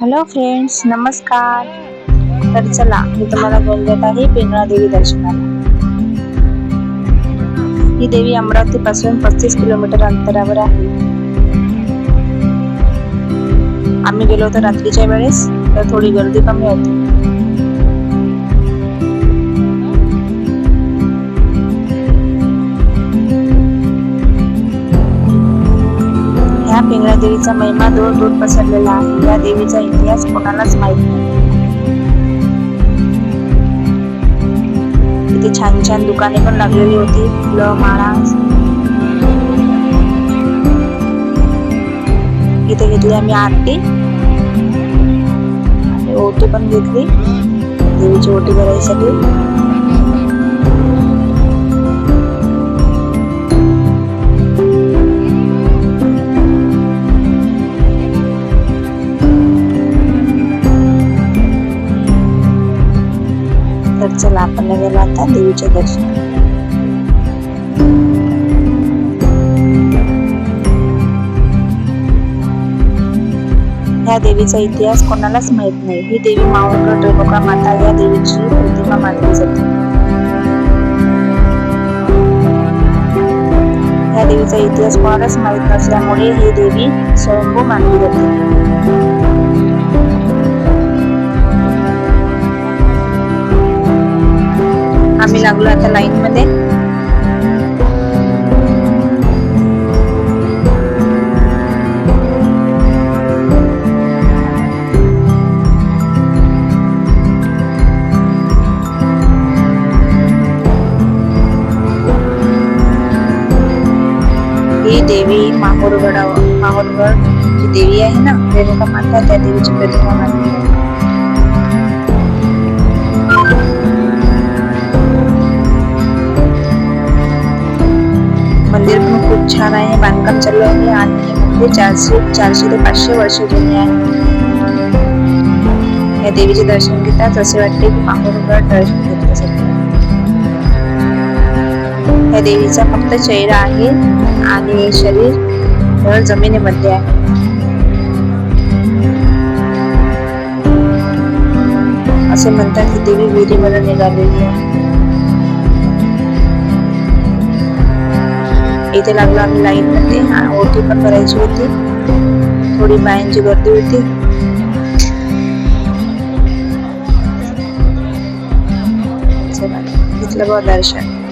Hello friends नमस्कार तर चला मी तुम्हाला घेऊन जात आहे पिंगळा देवी दर्शनाला. ही देवी अमरावती पासून पस्तीस किलोमीटर अंतरावर आहे. आम्ही गेलो होतो रात्रीच्या वेळेस तर थोडी गर्दी कमी होती. देवीचा महिमा दूर दूर पसरलेला आहे. या देवीचा इतिहास कोणालाच माहीत नाही. इथे छान छान दुकाने पण लागलेली होती. फुलं माळा. इथे घेतली आम्ही आरती. आणि ओटी पण घेतली. देवीची ओटी भरायसाठी. तर चला आपण गेलो आता देवीचे दर्शन. या देवीचा इतिहास कोणालाच माहीत नाही. ही देवी माऊंट रेणुका माता या देवीची प्रतिमा मानली जाते. या देवीचा इतिहास कोणालाच माहीत नसल्यामुळे ही देवी स्वयंभू मानली जाते. लागलो आता लाईन मध्ये. ही देवी माहूरगड माहूरगड जी देवी आहे ना रेणुका माता त्या देवीची प्रतिमा मानली खूप छान आहे बांधकाम चालू आहे आणि हे चारशे चारशे ते पाचशे वर्ष जुने आहे. या देवीचे दर्शन घेताच असे वाटते की माहूरगड दर्शन घेतल्यासारखे या देवीचा फक्त चेहरा आहे आणि शरीर तर जमिनीमध्ये आहे. असे म्हणतात की देवी विहिरीवर निघालेली आहे. इथे लागलो आम्ही लाईन मध्ये आणि ओटी पण करायची होती. थोडी बायांची गर्दी होती. चला घेतलं बघ दर्शन.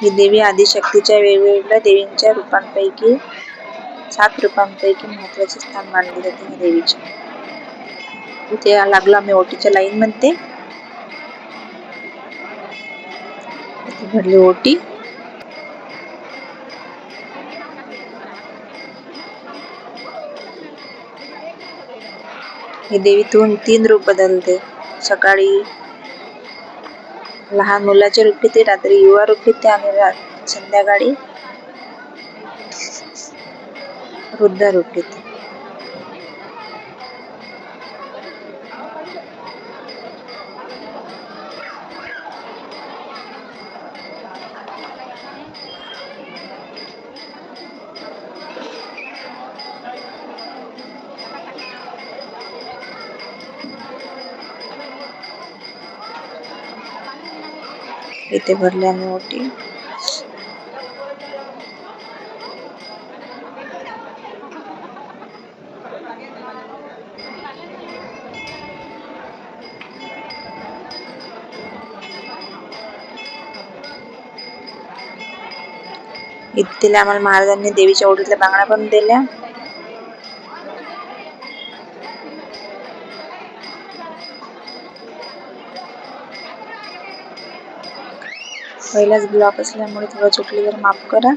ही देवी आदिशक्तीच्या वेगवेगळ्या देवींच्या रूपांपैकी सात रूपांपैकी महत्त्वाचे स्थान मानले जाते ह्या देवीचे. इथे लागलो आम्ही ओटीच्या लाईन म्हणते. इथे भरली ओटी. ही देवी दोन तीन रूप बदलते. सकाळी लहान मुलाचे रूप घेते रात्री युवा रूप घेते आणि संध्याकाळी वृद्ध रूप घेते इथे भरली आम्ही ओटी इथे दिल्या आम्हाला महाराजांनी देवीच्या ओटीतल्या बांगड्या पण दिल्या पहिलाच ब्लॉक असल्यामुळे थोडं चुकली तर माफ करा.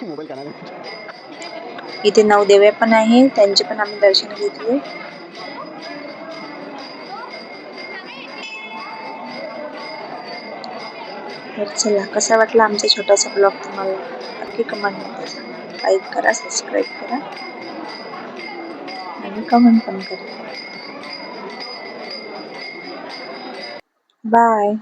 मोबाईल कानाला इथे नऊ देव्या पण आहे त्यांचे पण आम्ही दर्शन घेतले. तर चला कसा वाटला आमचा छोटासा ब्लॉग तुम्हाला? नक्की कमेंटमध्ये सांगा लाईक करा सबस्क्राईब करा. आणि कमेंट पण करा. बाय